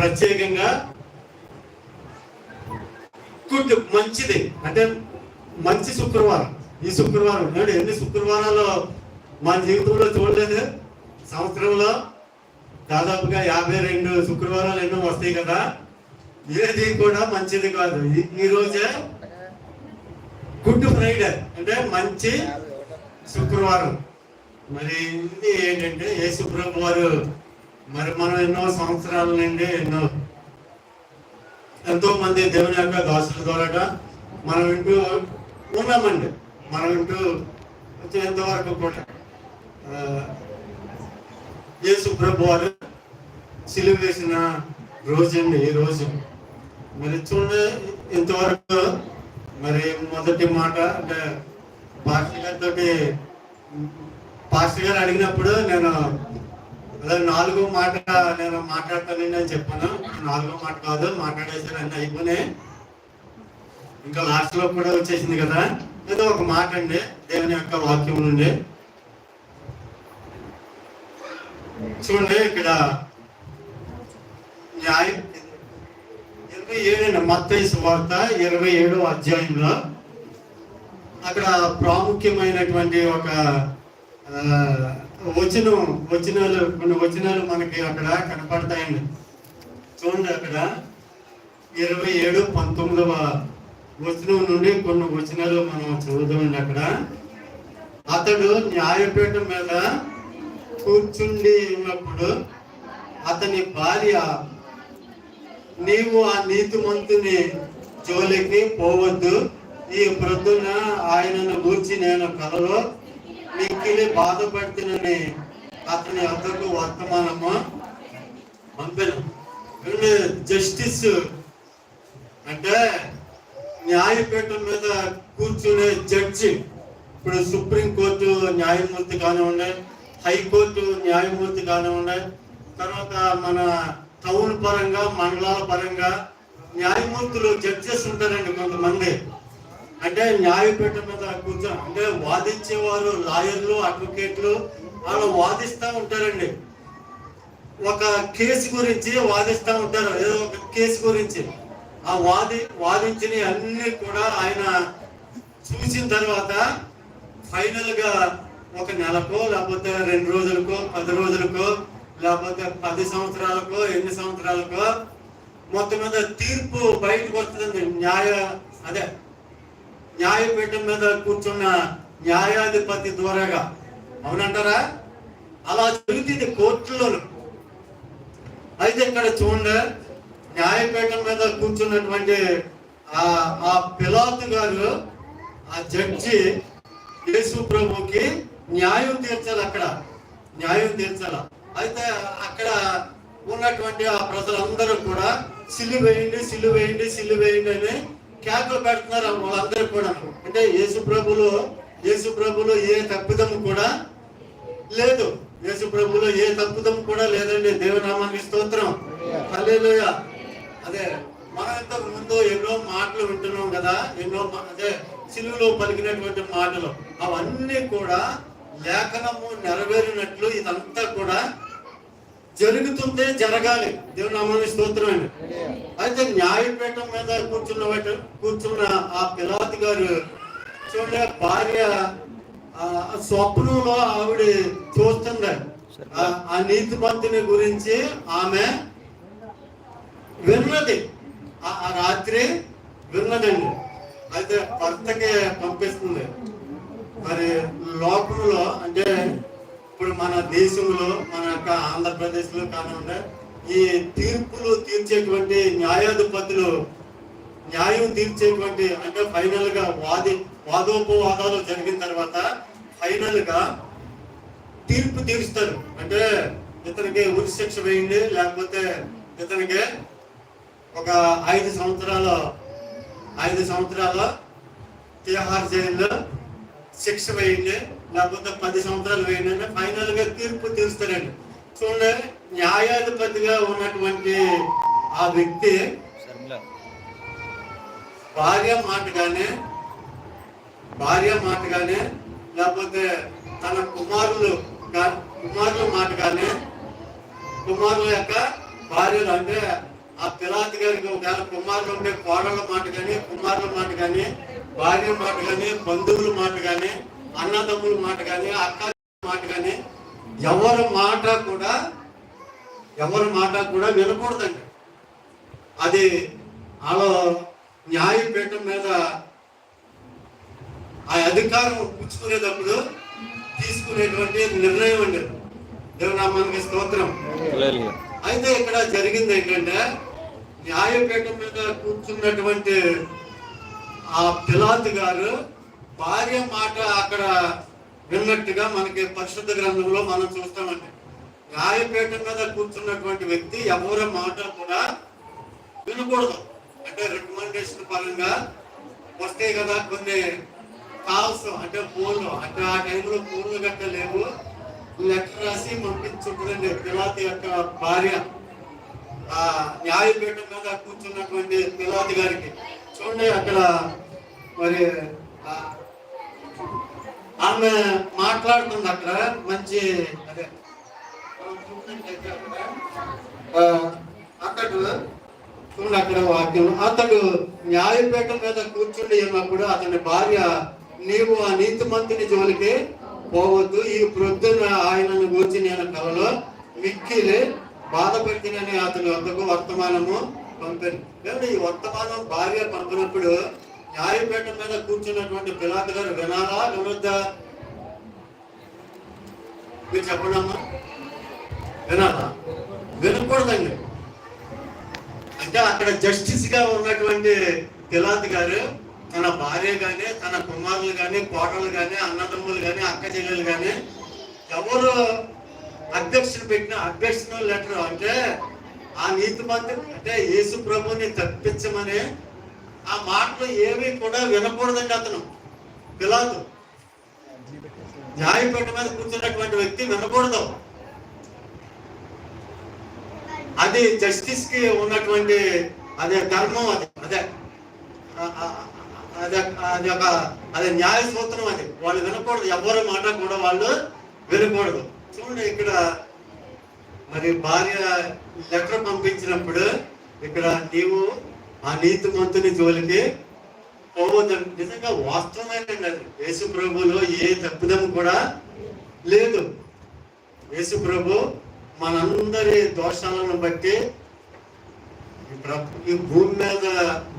ప్రత్యేకంగా గుడ్ మంచిది. అంటే మంచి శుక్రవారం. ఈ శుక్రవారం నేను ఎన్ని శుక్రవారాలు మన జీవితంలో చూడలేదు? సంవత్సరంలో దాదాపుగా యాభై రెండు శుక్రవారాలు ఎన్నో వస్తాయి కదా? ఏది కూడా మంచిది కాదు. ఈ- రోజే గుడ్ ఫ్రైడే. అంటే మంచి శుక్రవారం. మరి ఇది ఏంటంటే ఏ ప్రభు వారు మరి మనం ఎన్నో సంవత్సరాల నుండి ఎన్నో ఎంతో మంది దేవుని యొక్క దాసుల ద్వారా మనం వింటూ ఉన్నామండి. మనం వింటూ వచ్చేంత వరకు కూడా యేసు ప్రభు వారు సిలువ వేసిన రోజండి ఈ రోజు. మరి చూడండి ఇంతవరకు మరి మొదటి మాట అంటే పాస్టర్ గారితో పాస్టర్ గారు అడిగినప్పుడు నేను అదే నాలుగో మాట నేను మాట్లాడతానండి అని చెప్పాను. నాలుగో మాట కాదు మాట్లాడేసాను అయిపోయినాయి ఇంకా లాస్ట్లో కూడా వచ్చేసింది కదా. ఏదో ఒక మాట అండి దేవుని యొక్క వాక్యం నుండి. చూడండి ఇక్కడ. న్యాయ. ఇరవై ఏడు మత్తయి వార్త ఇరవై ఏడో అధ్యాయంలో అక్కడ ప్రాముఖ్యమైనటువంటి ఒక ఆ, వచనం వచనాలు కొన్ని వచనాలు మనకి అక్కడ కనపడతాయండి. చూడండి అక్కడ ఇరవై ఏడు పంతొమ్మిదవ వచనం నుండి కొన్ని వచనాలు మనం చదువుతామండి అక్కడ. అతడు న్యాయపీఠం మీద కూర్చుండి ఉన్నప్పుడు అతని భార్య నీవు ఆ నీతిమంతుని జోలికి పోవద్దు. ఈ ప్రొద్దున ఆయనను గూర్చి నేను కలలో మిక్కిలి బాధపడుతునని అతని అద్దకు వర్తమానము? పంపిన జస్టిస్ అంటే న్యాయపీఠం మీద కూర్చునే జడ్జి. ఇప్పుడు సుప్రీం కోర్టు న్యాయమూర్తి కానివ్వండి హైకోర్టు న్యాయమూర్తి కానివ్వండి తర్వాత మన టౌన్ పరంగా మండలాల పరంగా న్యాయమూర్తులు జడ్జెస్ ఉంటారండి కొంతమంది. అంటే న్యాయపీఠం మీద కూర్చో అంటే వాదించేవారు లాయర్లు అడ్వకేట్లు వాళ్ళు వాదిస్తూ ఉంటారండి. ఒక కేసు గురించి వాదిస్తూ ఉంటారు. ఏదో ఒక కేసు గురించి. ఆ వాది వాదించిన అన్ని కూడా ఆయన చూసిన తర్వాత ఫైనల్గా ఒక నెలకో లేకపోతే రెండు రోజులకో పది రోజులకో లేకపోతే పది సంవత్సరాలకో ఎన్ని సంవత్సరాలకో మొత్తం మీద తీర్పు బయటకు వస్తుందండి. న్యాయ అదే న్యాయపీఠం మీద కూర్చున్న న్యాయాధిపతి ద్వారాగా అవునంటారా? అలా జరుగుతుంది కోర్టులోను. అయితే ఇక్కడ చూడండి న్యాయపీఠం మీద కూర్చున్నటువంటి ఆ ఆ పిలాతు గారు ఆ జడ్జి యేసు ప్రభుకి న్యాయం తీర్చాలి అక్కడ. న్యాయం తీర్చాల. అయితే అక్కడ ఉన్నటువంటి ఆ ప్రజలందరూ కూడా సిల్లు వేయండి సిల్లు వేయండి సిల్లు వేయండి అని కేకలు పెడుతున్నారు వాళ్ళందరూ కూడా అంటే యేసు ప్రభులు యేసు ప్రభులు ఏ తప్పిదము కూడా లేదు. యేసు ప్రభులో ఏ తప్పుదం కూడా లేదండి. దేవనామానికి స్తోత్రం. హల్లెలూయా. అదే మనం ఇంతకు ముందు ఎన్నో మాటలు వింటున్నాం కదా. ఎన్నో అదే సిలువులో పలికినటువంటి మాటలు. అవన్నీ కూడా లేఖనము నెరవేరినట్లు ఇదంతా కూడా జరుగుతుందే జరగాలి. దేవునామానికి స్తోత్రం అండి అయితే న్యాయపీఠం మీద కూర్చున్న వాటి- కూర్చున్న ఆ పిలాతి గారు చూడండి భార్య ఆ స్వప్నంలో ఆవిడ చూస్తుంది ఆ- ఆ నీతిమంతుని గురించి ఆమె విన్నది. ఆ ఆ రాత్రి విన్నదండి. అయితే భర్తకి పంపిస్తుంది. మరి లోకంలో అంటే ఇప్పుడు మన దేశంలో మన యొక్క ఆంధ్రప్రదేశ్లో కానివ్వండి ఈ తీర్పులు తీర్చేటువంటి న్యాయాధిపతులు న్యాయం తీర్చేటువంటి అంటే ఫైనల్గా వాది వాదోపవాదాలు జరిగిన తర్వాత ఫైనల్గా తీర్పు తీరుస్తారు. అంటే ఇతనికి ఉరి శిక్ష వేయండి లేకపోతే ఇతనికి ఒక ఐదు సంవత్సరాల ఐదు సంవత్సరాల తిహార్ జైల్లో శిక్ష వేయండి లేకపోతే పది సంవత్సరాలు వేయండి ఫైనల్గా తీర్పు తీరుస్తారండి చూడండి న్యాయాధిపతిగా ఉన్నటువంటి ఆ వ్యక్తి భార్య మాటగానే భార్య మాటగానే లేకపోతే తన కుమారులు కుమారుల కుమారుల మాటగానే కుమారుల యొక్క భార్యలు అంటే ఆ పిలాతి గారికి ఒకవేళ కుమారులు ఉంటే కోడళ్ళ మాట కానీ కుమారుల మాట కానీ భార్య మాట కానీ బంధువుల మాట కానీ అన్నదమ్ముల మాట కానీ అక్క మాట కానీ ఎవరి మాట కూడా ఎవరి మాట కూడా వినకూడదండి. అది అలా న్యాయపీఠం మీద ఆ అధికారం పుచ్చుకునేటప్పుడు తీసుకునేటువంటి నిర్ణయం అండి దేవనామానికి స్తోత్రం. అయితే ఇక్కడ జరిగింది ఏంటంటే న్యాయపీఠం మీద కూర్చున్నటువంటి ఆ పిలాత్ గారు భార్య మాట అక్కడ విన్నట్టుగా మనకి పరిశుద్ధ గ్రంథంలో మనం చూస్తామండి. న్యాయపీఠం మీద కూర్చున్నటువంటి వ్యక్తి ఎవరి మాట కూడా వినకూడదు. అంటే రికమెండేషన్ పరంగా వస్తాయి కదా కొన్ని కాల్స్ అంటే ఫోన్లు అంటే ఆ టైంలో ఫోన్లు గట్ట లేవు లెటర్ రాసి పంపించుంటుందండి పిలాతి యొక్క భార్య. ఆ న్యాయపీఠం మీద కూర్చున్నటువంటి పిలాతి గారికి. చూడండి అక్కడ మరి ఆమె మాట్లాడుతుంది అక్కడ మంచి అదే. అక్కడ, అతడు చూడండి అక్కడ వాక్యం. అతడు న్యాయపీఠం మీద కూర్చుండి ఉన్నప్పుడు అతని భార్య నీవు ఆ నీతిమంతుని జోలికి పోవద్దు. ఈ ప్రొద్దున ఆయనను గూర్చి నేను కలలో మిక్కిలి బాధపెట్టినని అతని వద్దకు వర్తమానము. పంపారు ఈ వర్తమానం భార్య పంపినప్పుడు న్యాయపీఠం మీద కూర్చున్నటువంటి పిలాత గారు వినాలా వినొద్దా? మీరు చెప్పడమ్మా వినాలా? వినకూడదండి. అంటే అక్కడ జస్టిస్గా ఉన్నటువంటి పిలాత్ గారు తన భార్య కానీ తన కుమారులు కానీ కోటలు కానీ అన్నదమ్ములు కానీ అక్క చెల్లెలు కానీ ఎవరు అధ్యక్షుడు పెట్టిన అధ్యక్షుడు లెటర్ అంటే ఆ నీతి మంత్రి అంటే యేసు ప్రభుని తప్పించమని ఆ మాటలు ఏవి కూడా వినకూడదండి అతను. పిలాదు న్యాయపేట మీద కూర్చున్నటువంటి వ్యక్తి వినకూడదు. అది జస్టిస్కి ఉన్నటువంటి అదే ధర్మం అది అదే. అదే అది ఒక అదే న్యాయ సూత్రం అది. వాళ్ళు వినకూడదు ఎవరి మాట కూడా వాళ్ళు వినకూడదు. చూడండి ఇక్కడ మరి భార్య లెటర్ పంపించినప్పుడు ఇక్కడ నీవు ఆ నీతి మంతుని జోలికి పోవద్దని నిజంగా వాస్తవమైన అది యేసు ప్రభులో ఏ తప్పిదం కూడా లేదు. యేసు ప్రభు మనందరి దోషాలను బట్టి ఈ భూమి మీద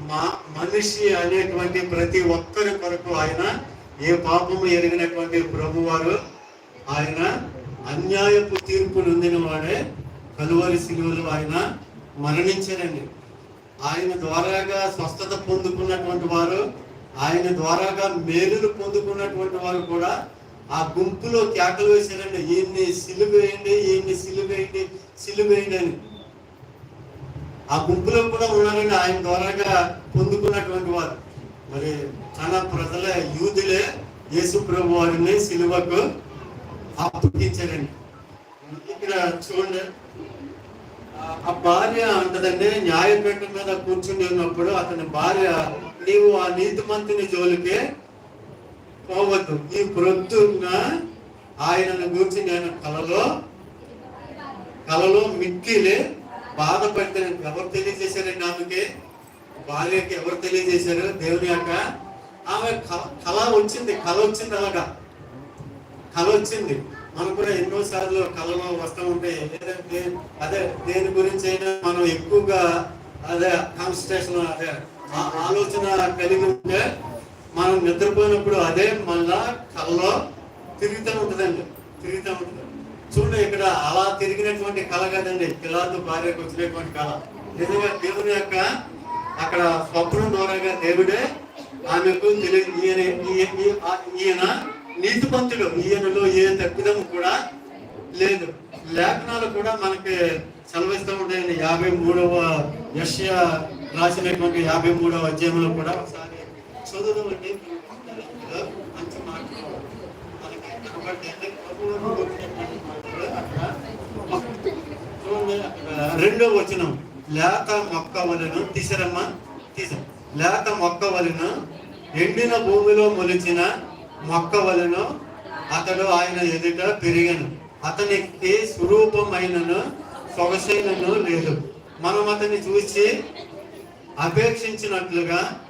మా మనిషి అనేటువంటి ప్రతి ఒక్కరి కొరకు ఆయన ఏ పాపము ఎరిగినటువంటి ప్రభువారు ఆయన అన్యాయపు తీర్పు నొందిన వాడే. కలువరి శిలువలు ఆయన మరణించారండి. ఆయన ద్వారాగా స్వస్థత పొందుకున్నటువంటి వారు ఆయన ద్వారాగా మేలును పొందుకున్నటువంటి వారు కూడా ఆ గుంపులో కేకలు వేశారండి. ఈయన్ని సిలువేయండి ఈయన్ని సిలువేయండి సిలువేయండి అని. ఆ గుంపులో కూడా ఉన్నారండి. ఆయన ద్వారాగా పొందుకున్నటువంటి వారు. మరి చాలా ప్రజల యూదులే యేసు ప్రభు వారిని సిలువకు అప్పగించారండి. ఇక్కడ చూడండి. ఆ- భార్య అంటదండి న్యాయపీఠం మీద కూర్చుని ఉన్నప్పుడు అతని భార్య నీవు ఆ నీతిమంతుని జోలికి పోవద్దు. ఈ ప్రొద్దున్న ఆయనను గురించి నేను కలలో కలలో మిక్కిలి బాధపడితే ఎవరు తెలియజేశారండి ఆమెకి భార్యకి ఎవరు తెలియజేశారు? దేవుని యొక్క ఆమె క- కళ వచ్చింది కళ వచ్చింది అలాగా. కళ వచ్చింది. మనకు కూడా ఎన్నో సార్లు కళలో వస్తూ ఉంటాయి. ఏదంటే అదే దేని గురించి అయినా మనం ఎక్కువగా అదే కాన్సన్ట్రేషన్ అదే ఆలోచన కలిగి ఉంటే మనం నిద్రపోయినప్పుడు అదే మళ్ళా కళలో తిరుగుతూ ఉంటుందండి. తిరుగుతూ ఉంటుంది. చూడండి ఇక్కడ అలా తిరిగినటువంటి కళ కదండి. పిల్లలతో భార్యకు వచ్చినటువంటి కళ. నిజంగా దేవుని యొక్క అక్కడ స్వప్నం ద్వారాగా దేవుడే ఆమెకు తెలియ ఈయన ఈయన నీతిపంతుడు ఈయనలో ఏ తప్పిదం కూడా లేదు. లేఖనాలు కూడా మనకి సెలవిస్తూ ఉంటాయండి. యాభై మూడవ యష్యా రాసినటువంటి యాభై మూడవ అధ్యాయంలో కూడా ఒకసారి చదువుదామండి. మంచి మాటలు మనకి అక్కడ రెండో వచనం. లేత మొక్క వలన తీసరమ్మ తీసాం. లేత మొక్క వలన ఎండిన భూమిలో మొలిచిన మొక్క వలన అతడు ఆయన ఎదుట పెరిగాను. అతనికి స్వరూపమైనను సొగసైనను లేదు. మనం అతన్ని చూసి అపేక్షించినట్లుగా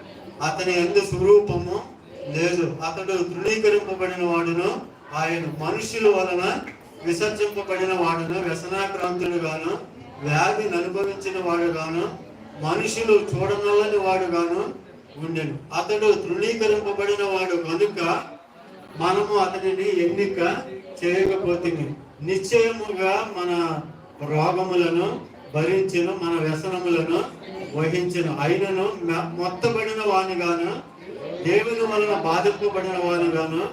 అతని ఎందు స్వరూపము లేదు. అతడు తృణీకరింపబడిన వాడును ఆయన. మనుషుల వలన విసర్జింపబడిన వాడును వ్యసనాక్రాంతుడు గాను వ్యాధిని అనుభవించిన వాడు గాను మనుషులు చూడనల్లని వాడు గాను ఉండెను. అతడు తృణీకరింపబడిన వాడు కనుక మనము అతనిని ఎన్నిక చేయకపోతే నిశ్చయముగా మన రోగములను భరించిన మన వ్యసనములను వహించిన. అయినను మె- మొత్తబడిన వానిగాను దేవుని వలన బాధింపబడిన వానిగాను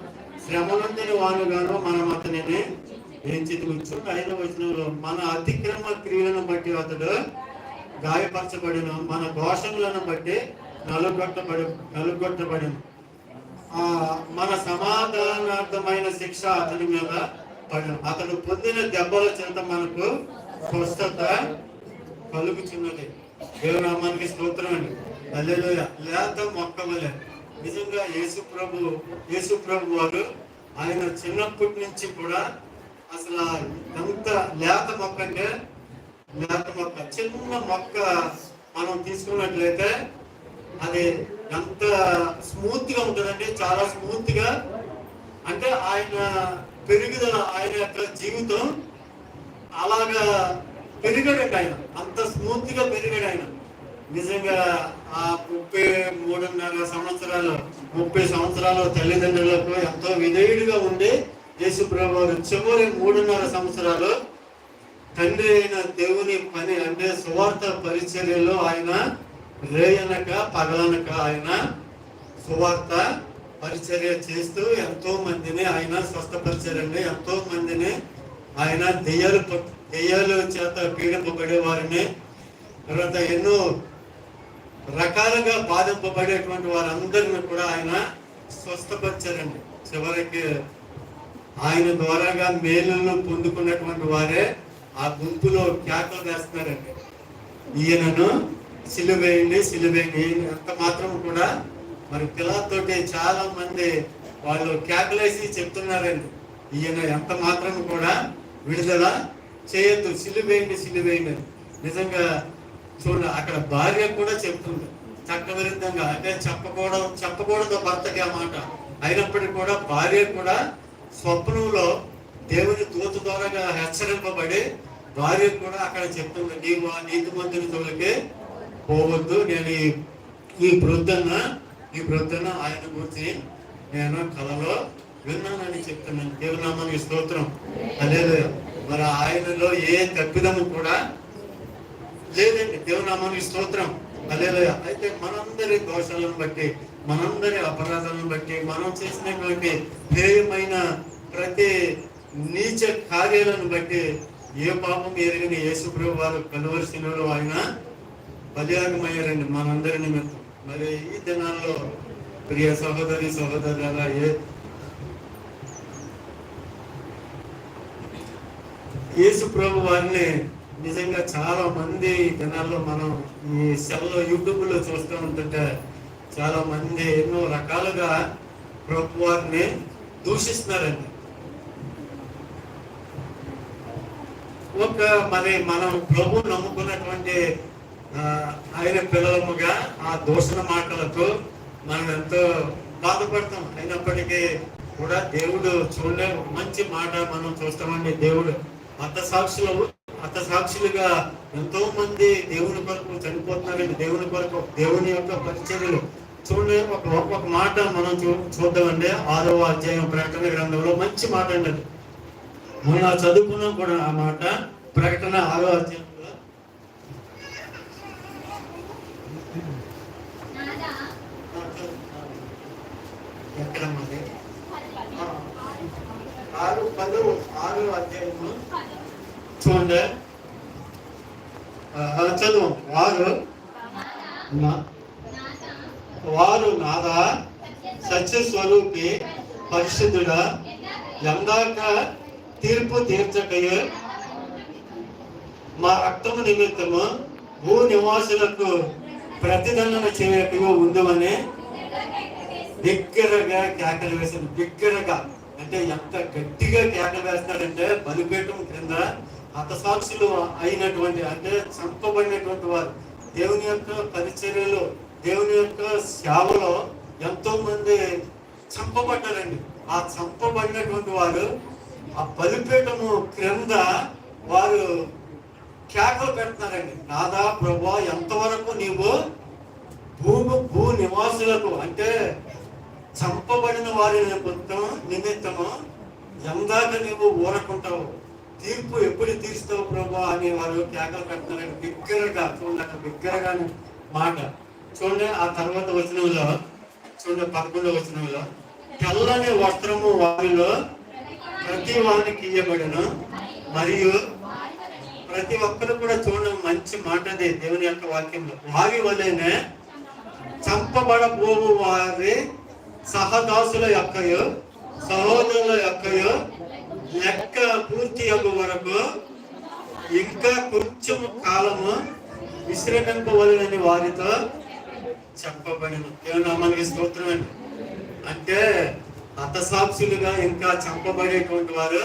శ్రమనందిన వానిగాను మనం అతనిని ఎంచుకోవచ్చు ఐదవ వచనంలో మన అతిక్రమ క్రియలను బట్టి అతడు గాయపరచబడిన. మన దోషములను బట్టి నలుగొట్టబడి నలుగొట్టబడిన. మన సమాధానార్థమైన శిక్ష అతని మీద పడిన అతడు పొందిన దెబ్బల చేత మనకు స్వస్థత కలుగుచున్నది దేవనామానికి స్తోత్రం అండి. అల్లెలుయ లేత మొక్కవలే. నిజంగా యేసు ప్రభు యేసు ప్రభు వారు ఆయన చిన్నప్పటి నుంచి కూడా అసలు ఎంత లేత మొక్క అంటే లేత మొక్క చిన్న మొక్క మనం తీసుకున్నట్లయితే అది ఎంత స్మూత్గా ఉంటుందండి చాలా స్మూత్గా అంటే ఆయన పెరుగుదల ఆయన యొక్క జీవితం అలాగా పెరిగాడండి ఆయన. అంత స్మూత్గా పెరిగాడు ఆయన. నిజంగా ఆ ముప్పై మూడున్నర సంవత్సరాలు ముప్పై సంవత్సరాలు తల్లిదండ్రులకు ఎంతో విధేయుడిగా ఉండి యేసు ప్రభు చివరి మూడున్నర సంవత్సరాలు తండ్రి అయిన దేవుని పని అంటే సువార్త పరిచర్యలో ఆయన రేయనక పగలనక ఆయన సువార్త పరిచర్య చేస్తూ ఎంతో మందిని ఆయన స్వస్థపరిచారండి. ఎంతో మందిని ఆయన దెయ్యాలు దెయ్యాలు చేత పీడింపబడే వారిని తర్వాత ఎన్నో రకాలుగా బాధింపబడేటువంటి వారందరిని కూడా ఆయన స్వస్థపరిచారండి. చివరికి ఆయన ద్వారాగా మేలును పొందుకున్నటువంటి వారే ఆ గుంపులో కేకలు వేస్తున్నారండి. ఈయనను సిలువేయండి సిలువేయండి ఎంత మాత్రం కూడా మరి పిల్లలతోటి చాలా మంది వాళ్ళు కేకలేసి చెప్తున్నారండి. ఈయన ఎంత మాత్రం కూడా విడుదల చేయొద్దు. సిలువేయండి సిలువేయండి నిజంగా చూడండి అక్కడ భార్య కూడా చెప్తుంది. చట్ట విరుద్ధంగా అంటే చెప్పకూడదు చెప్పకూడదు భర్తకి ఆ మాట. అయినప్పటికీ కూడా భార్య కూడా స్వప్నంలో దేవుని దూత ద్వారా హెచ్చరింపబడి భార్య కూడా అక్కడ చెప్తుంది నీవు ఆ నీతి మంత్రుని తోలికే పోవద్దు. నేను ఈ- ఈ ప్రొద్దున ఈ ప్రొద్దున ఆయన గురించి నేను కలలో విన్నానని చెప్తున్నాను. దేవునామానికి స్తోత్రం. అదే మరి ఆయనలో ఏ తప్పిదము కూడా లేదండి. దేవునామానికి స్తోత్రం. అదే అయితే మనందరి దోషాలను బట్టి మనందరి అపరాధాలను బట్టి మనం చేసినటువంటి హేయమైన ప్రతి నీచ కార్యాలను బట్టి ఏ పాపం ఎరిగిన యేసుప్రభు వారు కలవలసినలో ఆయన బలియాగమయ్యారండి మనందరి నిమిత్తం మరి ఈ దినాల్లో ప్రియ సహోదరి సహోదరుల ఏ యేసు ప్రభు వారిని నిజంగా చాలా మంది జనాల్లో దినాల్లో మనం ఈ సెల్లో యూట్యూబ్లో చూస్తూ ఉంటుంటే చాలా మంది ఎన్నో రకాలుగా ప్రభు వారిని దూషిస్తున్నారండి. ఒక మరి మనం ప్రభు నమ్ముకున్నటువంటి ఆయన పిల్లలముగా ఆ దూషణ మాటలతో మనం ఎంతో బాధపడతాం. అయినప్పటికీ కూడా దేవుడు చూడలే. ఒక మంచి మాట మనం చూస్తామండి. దేవుడు అత్త సాక్షులు అత్త సాక్షులుగా ఎంతో మంది దేవుని కొరకు చనిపోతున్నారండి. దేవుని కొరకు దేవుని యొక్క పరిచర్యలు చూడండి ఒక ఒక మాట మనం చూ చూద్దామండి. ఆరో అధ్యాయం ప్రకటన గ్రంథంలో మంచి మాట అండి అది. మొన్న చదువుకున్నాం కూడా ఆ మాట. ప్రకటన ఆరో అధ్యాయం నాదా ఎక్కడ మరి ఆరు పదో ఆరు అధ్యాయము. చూడండి. చదువు. వారు వారు నాదా సత్య స్వరూపి పరిశుద్ధుడా ఎందాక తీర్పు తీర్చకయ. మా రక్తము నిమిత్తము భూ నివాసులకు ప్రతిదండన చేయటము ఉందమని బిగ్గరగా కేకలు వేసాను బిగ్గరగా. అంటే ఎంత గట్టిగా కేకలు వేస్తాడంటే బలిపీఠం క్రింద హతసాక్షులు అయినటువంటి అంటే చంపబడినటువంటి వారు. దేవుని యొక్క పరిచర్యలో దేవుని యొక్క సేవలో ఎంతో మంది చంపబడ్డారండి. ఆ చంపబడినటువంటి వారు ఆ బలిపీఠము క్రింద వారు కేకలు పెడుతున్నారండి. నాదా ప్రభా ఎంతవరకు నీవు భూమి భూ నివాసులకు అంటే చంపబడిన వారి నిమిత్తం నిన్ను ఎందాక నీవు ఊరకుంటావు. తీర్పు ఎప్పుడు తీరుస్తావు ప్రభా అని వారు కేకలు పెడుతున్నారండి బిగ్గరగా చూడండి బిగ్గరగా మాట. చూడండి ఆ తర్వాత వచనంలో చూడండి పదకొండవ వచనంలో తెల్లని వస్త్రము వారిలో ప్రతి వారికి ఇయ్యబడను. మరియు ప్రతి ఒక్కరు కూడా చూడడం మంచి మాటదే దేవుని యొక్క వాక్యంలో. వారి వలనే చంపబడబోవు వారి సహదాసుల యొక్కయో సహోదరుల యొక్క లెక్క పూర్తి యొక్క వరకు ఇంకా కొంచెం కాలము విశ్రమింపవలనని వారితో చెప్పబడిన. దేవుని మనకి స్తోత్రం అండి. అంటే హతసాక్షులుగా ఇంకా చంపబడేటువంటి వారు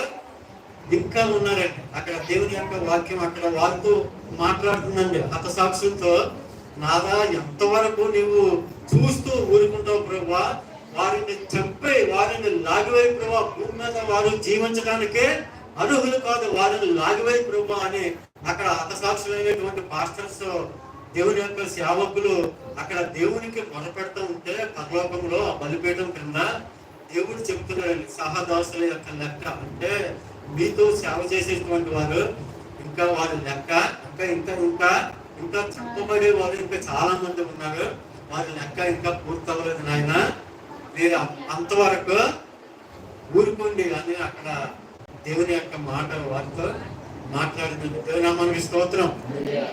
ఇంకా ఉన్నారండి. అక్కడ దేవుని యొక్క వాక్యం అక్కడ వారితో మాట్లాడుతుందండి. హతసాక్షులతో నాదా ఎంతవరకు నువ్వు చూస్తూ ఊరుకుంటావు ప్రభా? వారిని చంపి వారిని లాగివై ప్రభా భూమి మీద వారు జీవించడానికే అర్హులు కాదు. వారిని లాగివై ప్రభా అని అక్కడ హతసాక్షులైనటువంటి పాస్టర్స్ దేవుని యొక్క సేవకులు అక్కడ దేవునికి మొదపెడతా ఉంటే పరలోకంలో ఆ బలిపీఠం కింద దేవుడు చెప్తున్నాడండి సహదాసుల యొక్క లెక్క అంటే మీతో సేవ చేసేటువంటి వారు ఇంకా వారి లెక్క ఇంకా ఇంకా ఇంకా ఇంకా చెప్పబడే వారు ఇంకా చాలా మంది ఉన్నారు. వారి లెక్క ఇంకా పూర్తవలేదు నాయన. మీరు అంతవరకు ఊరుకోండి అని అక్కడ దేవుని యొక్క మాటలు వారితో మాట్లాడుతుంది దేవుని మనకి స్తోత్రం.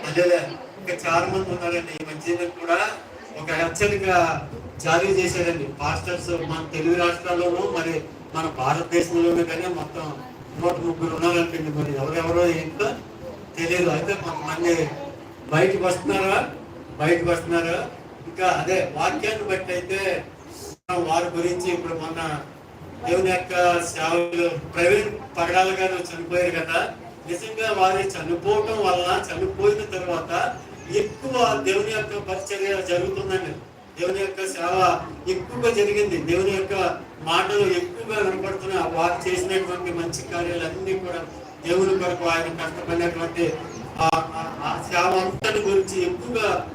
అదే ఇంకా చాలా మంది ఉన్నారండి. ఈ మధ్యన కూడా ఒక హెచ్చరిక జారీ చేశారండి. పాస్టర్స్ మన తెలుగు రాష్ట్రాల్లోనూ మరి మన భారతదేశంలోనూ కానీ మొత్తం నూట ముగ్గురు ఉన్నారనుకోండి. మరి ఎవరెవరో ఏంటో తెలియదు. అయితే కొంతమంది బయటకు వస్తున్నారా? బయటకు వస్తున్నారా? ఇంకా అదే వాక్యాన్ని బట్టి అయితే వారి గురించి ఇప్పుడు మొన్న దేవుని యొక్క సేవలు ప్రవీణ్ పగడాల గారు చనిపోయారు కదా. నిజంగా వారి చనిపోవటం వల్ల చనిపోయిన తర్వాత ఎక్కువ దేవుని యొక్క పరిచర్య జరుగుతుందండి. దేవుని యొక్క సేవ ఎక్కువగా జరిగింది. దేవుని యొక్క మాటలు ఎక్కువగా వినపడుతున్నాయి వారు చేసినటువంటి మంచి కార్యాలన్నీ కూడా దేవుని కొరకు ఆయన కష్టపడినటువంటి ఆ- సేవ అంతటి గురించి ఎక్కువగా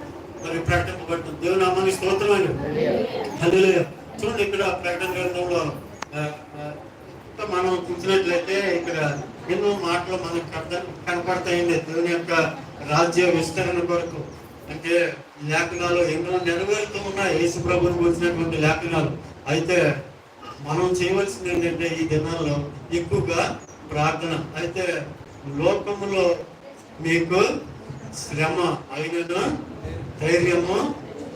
మరి ప్రకటింపబడుతుంది. దేవుని అమ్మని స్తోత్రం అండి. చూడండి ఇక్కడ ప్రకటన గ్రంథంలో మనం చూసినట్లయితే ఇక్కడ ఎన్నో మాటలు మనకు కనపడతాయండి. దేవుని యొక్క రాజ్య విస్తరణ కొరకు. అంటే లేఖనాలు ఎన్నో నెరవేరుతూ ఉన్నాయి. యేసు ప్రభుని గురించినటువంటి లేఖనాలు. అయితే మనం చేయవలసింది ఏంటంటే ఈ దినాల్లో ఎక్కువగా ప్రార్థన. అయితే లోకములో మీకు శ్రమ అయినను ధైర్యము?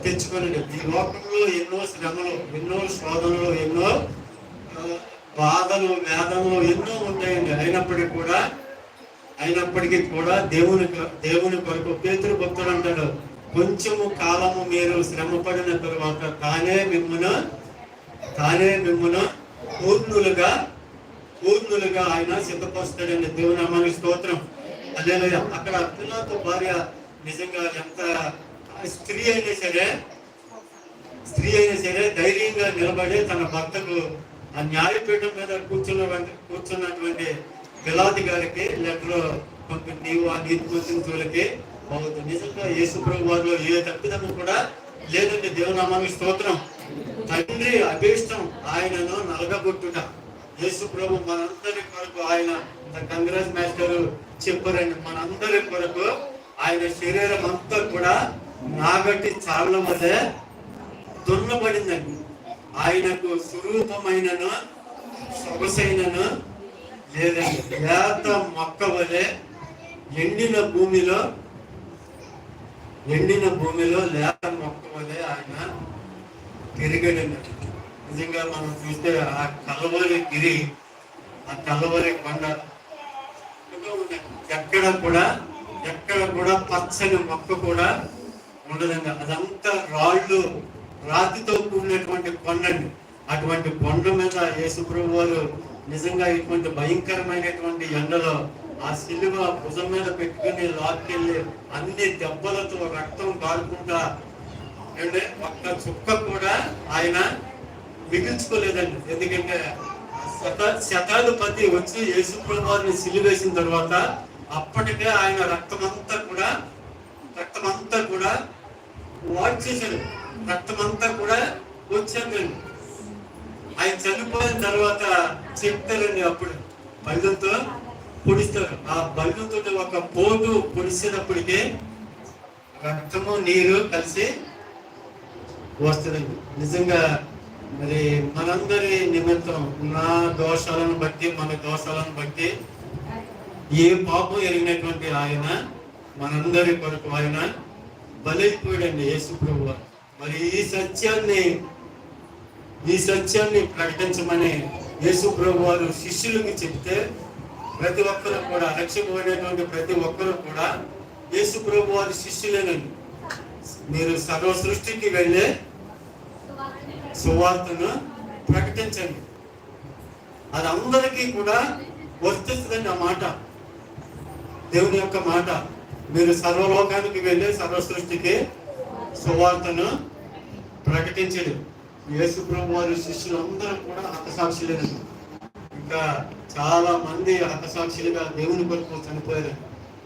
తెచ్చుకొని ఈ లోకంలో ఎన్నో శ్రమలు ఎన్నో శోధనలు ఎన్నో బాధలు వేదనలు ఎన్నో ఉంటాయండి అయినప్పటికీ కూడా అయినప్పటికీ కూడా దేవుని దేవుని కొరకు పేతురు భక్తుడు అంటాడు కొంచెము కాలము మీరు శ్రమ పడిన తర్వాత తానే మిమ్మను తానే మిమ్మను పూర్ణులుగా పూర్ణులుగా ఆయన సిద్ధపరుస్తాడండి. దేవుని అమ్మని స్తోత్రం. అదే అక్కడ పిల్లలతో భార్య నిజంగా ఎంత స్త్రీ అయినా సరే స్త్రీ అయినా సరే ధైర్యంగా నిలబడి తన భర్తకు ఆ న్యాయపీఠం మీద కూర్చున్న కూర్చున్నటువంటి పిలాది గారికి లెటర్ పంపి నీవు ఆ నీతి మంత్రులకి అవుతుంది నిజంగా యేసుప్రభు వారిలో ఏ తప్పిదము కూడా లేదండి. దేవునామానికి స్తోత్రం. తండ్రి అభీష్టం ఆయనను నలగబొట్టుట. యేసు ప్రభు మనందరి కొరకు ఆయన కంగ్రెస్ మాస్టర్ చెప్పారండి. మనందరి కొరకు ఆయన శరీరం అంతా కూడా నాగట్టి చావల మధ్య దున్నబడిందండి ఆయనకు స్వరూపమైనను సొగసైనను లేదండి. లేత మొక్క వలె ఎండిన భూమిలో ఎండిన భూమిలో లేత మొక్క వలె ఆయన పెరిగాడండి నిజంగా మనం చూస్తే ఆ కలవరి గిరి ఆ కలవరి కొండ ఎక్కడ కూడా ఎక్కడ కూడా పచ్చని మొక్క కూడా ఉండదండి అదంతా రాళ్ళు రాతితో కూడినటువంటి కొండండి. అటువంటి కొండ మీద యేసుప్రభు వారు నిజంగా ఇటువంటి భయంకరమైనటువంటి ఎండలో ఆ సిలువ భుజం మీద పెట్టుకుని లాక్కెళ్ళి అన్ని దెబ్బలతో రక్తం కాలుకుంటా అంటే ఒక్క చుక్క కూడా ఆయన మిగిల్చుకోలేదండి. ఎందుకంటే శత శతాధిపతి వచ్చి యేసుప్రభు వారిని సిలువేసిన తర్వాత అప్పటికే ఆయన రక్తమంతా కూడా రక్తమంతా కూడా వాక్ చేశాడు. రక్తమంతా కూడా వచ్చాడండి ఆయన చనిపోయిన తర్వాత చెప్తారండి అప్పుడు. బలిదంతో పొడిస్తారు. ఆ బలిదంతో ఒక పోటు పొడిచేటప్పటికే రక్తము నీరు కలిసి వస్తుందండి. నిజంగా మరి మనందరి నిమిత్తం నా దోషాలను బట్టి మన దోషాలను బట్టి ఏ పాపం ఎరిగినటువంటి ఆయన మనందరి కొరకు ఆయన బలైపోయాడండి యేసు ప్రభు మరి ఈ సత్యాన్ని ఈ సత్యాన్ని ప్రకటించమని యేసు ప్రభు వారు శిష్యులకి చెప్తే ప్రతి ఒక్కరు కూడా రక్షింపబడినటువంటి ప్రతి ఒక్కరు కూడా యేసు ప్రభు వారి శిష్యులేనండి మీరు సర్వ సృష్టికి వెళ్ళే సువార్తను ప్రకటించండి. అది అందరికీ కూడా వర్తిస్తుందండి ఆ మాట. దేవుని యొక్క మాట. మీరు సర్వలోకానికి వెళ్ళి సర్వ సృష్టికి సువార్తను ప్రకటించడు. యేసుప్రభు వారి శిష్యులు కూడా హతసాక్షులేనండి ఇంకా చాలా మంది హతసాక్షులుగా దేవుని కొరకు చనిపోయారు.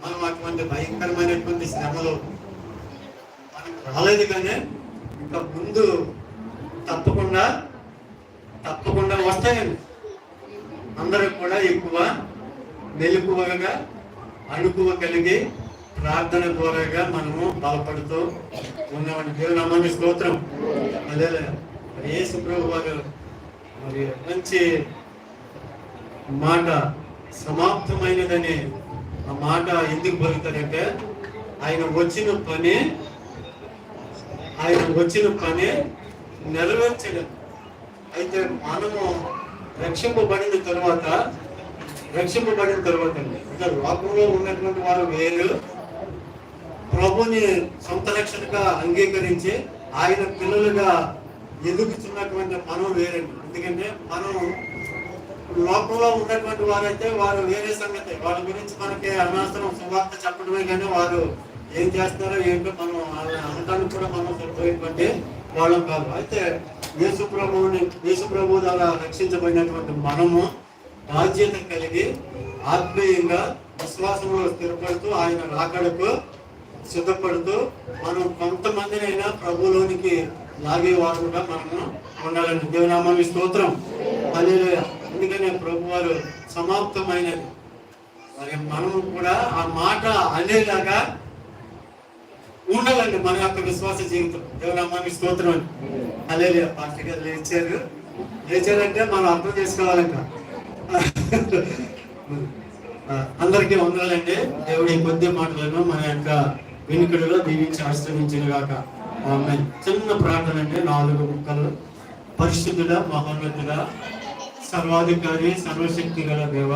మనం అటువంటి భయంకరమైనటువంటి శ్రమలు మనకు రాలేదు కానీ ఇంకా ముందు తప్పకుండా తప్పకుండా వస్తాయండి అందరూ కూడా ఎక్కువ మెలకువగా అణుకువ కలిగి ప్రార్థన ద్వారాగా మనము బలపడుతూ ఉన్నామని దేవుని అమ్మని స్తోత్రం. అదే ఏ సుప్రభు వారు మరి మంచి మాట సమాప్తమైనదని ఆ మాట ఎందుకు పలుకుతారంటే ఆయన వచ్చిన పని ఆయన వచ్చిన పని నెరవేర్చడం. అయితే మనము రక్షింపబడిన తర్వాత రక్షింపబడిన తర్వాత అండి. అంటే లోకంలో ఉన్నటువంటి వారు వేరు ప్రభుని సొంత రక్షణగా అంగీకరించి ఆయన పిల్లలుగా ఎదుగుతున్నటువంటి మనం వేరండి ఎందుకంటే మనం లోకంలో ఉన్నటువంటి వారైతే వారు వేరే సంగతి. వాళ్ళ గురించి మనకి అనవసరం సువార్త చెప్పడమే కానీ వారు ఏం చేస్తారో ఏంటో మనం అనటానికి కూడా మనం సరిపోయేటువంటి వాళ్ళం కాదు. అయితే యేసు ప్రభువుని యేసు ప్రభు ద్వారా రక్షించబడినటువంటి మనము బాధ్యత కలిగి ఆత్మీయంగా విశ్వాసంలో స్థిరపడుతూ ఆయన రాకడకు సిద్ధపడుతూ మనం కొంతమందినైనా ప్రభులోనికి లాగే వారుగా మనము ఉండాలని దేవునామాన్ని స్తోత్రం. అదే అందుకనే ప్రభు వారు సమాప్తమైనది. మరి మనము కూడా ఆ మాట అనేలాగా ఉండాలండి మన యొక్క విశ్వాస జీవితం. దేవునామాన్ని స్తోత్రం అని అదే పాస్టర్ గారు లేచారు. లేచారంటే మనం అర్థం చేసుకోవాలంట అందరికీ వందలండి దేవుడి కొద్ది మాటలను మన యొక్క వెనుకడులో దీవించి ఆశ్రమించినగాక చిన్న ప్రార్థన అంటే నాలుగు ముక్కలు. పరిశుద్ధుడ మహోన్నతుడ సర్వాధికారి సర్వశక్తి గల దేవ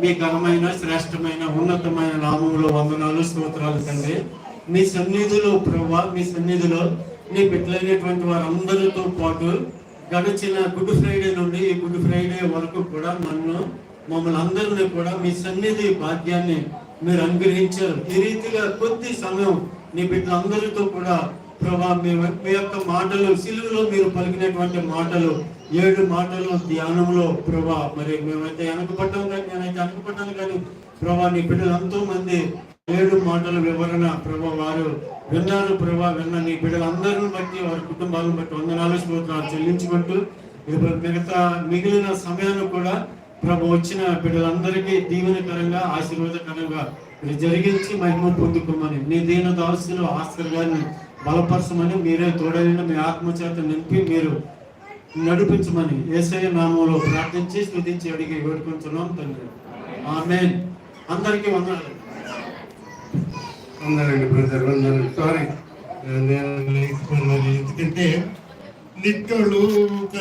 మీ ఘనమైన శ్రేష్టమైన ఉన్నతమైన నామంలో వందనాలు స్తోత్రాలు తండ్రి. మీ సన్నిధిలో ప్రభా మీ సన్నిధిలో నీ బిడ్డలైనటువంటి వారందరితో పాటు గడిచిన గుడ్ ఫ్రైడే నుండి ఈ గుడ్ ఫ్రైడే వరకు కూడా నన్ను మమ్మల్ని అందరినీ కూడా మీ సన్నిధి భాగ్యాన్ని మీరు అనుగ్రహించారు. ఈ రీతిగా కొద్ది సమయం నీ బిడ్డలందరితో కూడా ప్రభా మీ మీ యొక్క మాటలు సిలువలో మీరు పలికినటువంటి మాటలు ఏడు మాటలు ధ్యానంలో ప్రభా మరి మేమైతే వెనకపడ్డాం కానీ నేనైతే వెనకపడ్డాను కానీ ప్రభా నీ బిడ్డలు ఎంతో మంది ఏడు మాటల వివరణ ప్రభా వారు విన్నారు ప్రభా విన్న నీ బిడ్డలందరిని బట్టి వారి కుటుంబాలను బట్టి వందనాలు స్తోత్రాలు చెల్లించుకుంటూ మిగతా మిగిలిన సమయాన్ని కూడా ప్రభు వచ్చిన బిడ్డలందరికీ దీవెనకరంగా ఆశీర్వాదకరంగా జరిగించి మహిమ పొందుకోమని నీ దీన దాసులు ఆస్కర్ గారిని బలపరచమని మీరే తోడైన మీ ఆత్మచేత నింపి మీరు నడిపించమని ఏసఐ నామంలో ప్రార్థించి స్థుతించి అడిగి వేడుకుంటున్నాం తండ్రి. ఆమె అందరికీ వందనాలు. వందనండి బ్రదర్ వందనండి సారీ నేను ఎందుకంటే నిక్కలు ఒక